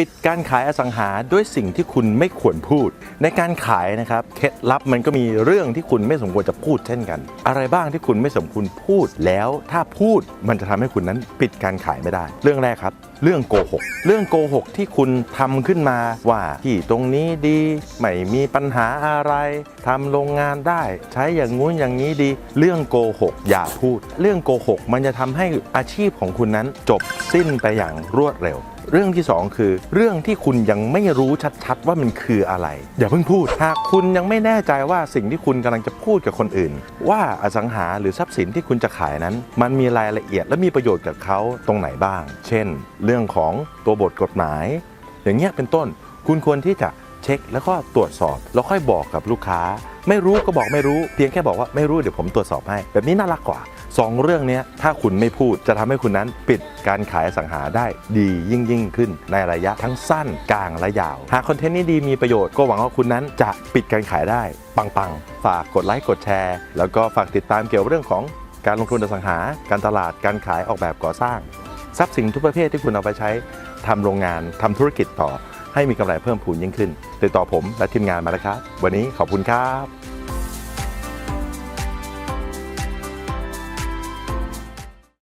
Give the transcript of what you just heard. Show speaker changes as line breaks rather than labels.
ปิดการขายอสังหาด้วยสิ่งที่คุณไม่ควรพูด ในการขายนะครับเคล็ดลับมันก็มีเรื่องที่คุณไม่สมควรจะพูดเช่นกัน อะไรบ้างที่คุณไม่สมควรพูดแล้วถ้าพูดมันจะทำให้คุณนั้นปิดการขายไม่ได้ เรื่องแรกครับ เรื่องโกหกเรื่องโกหกที่คุณทำขึ้นมาว่าที่ตรงนี้ดีไม่มีปัญหาอะไรทำโรงงานได้ ใช้อย่างงู้นอย่างนี้ดี เรื่องโกหกอย่าพูด เรื่องโกหกมันจะทำให้อาชีพของคุณนั้นจบสิ้นไปอย่างรวดเร็ว เรื่องที่ 2 คือ เรื่องที่คุณยังไม่รู้ชัดๆว่ามันคืออะไร อย่าเพิ่งพูดหากคุณยังไม่แน่ใจว่าสิ่งที่คุณกำลังจะพูดกับคนอื่น ว่าอสังหาหรือทรัพย์สินที่คุณจะขายนั้น มันมีรายละเอียดและมีประโยชน์กับเขาตรงไหนบ้าง เช่น เรื่องของตัวบทกฎหมาย อย่างเงี้ยเป็นต้น คุณควรที่จะเช็คแล้วก็ตรวจสอบ แล้วค่อยบอกกับลูกค้า ไม่รู้ก็บอกไม่รู้ เพียงแค่บอกว่าไม่รู้เดี๋ยวผมตรวจสอบให้ แบบนี้น่ารักกว่า สองเรื่องนี้ถ้าคุณไม่พูดจะทำให้คุณนั้นปิดการขายสังหาได้ดียิ่งยิ่งขึ้น ในระยะทั้งสั้นกลางและยาว หากคอนเทนต์นี้ดีมีประโยชน์ก็หวังว่าคุณนั้นจะปิดการขายได้ปังๆ ฝากกดไลค์กดแชร์ แล้วก็ฝากติดตามเกี่ยวกับเรื่องของการลงทุนอสังหา การตลาดการขายออกแบบก่อสร้าง ทรัพย์สินทุกประเภทที่คุณเอาไปใช้ทำโรงงานทำธุรกิจต่อ ให้มีกำไรเพิ่มพูนยิ่งขึ้น ติดต่อผมและทีมงานมาแล้วครับ วันนี้ขอบคุณครับ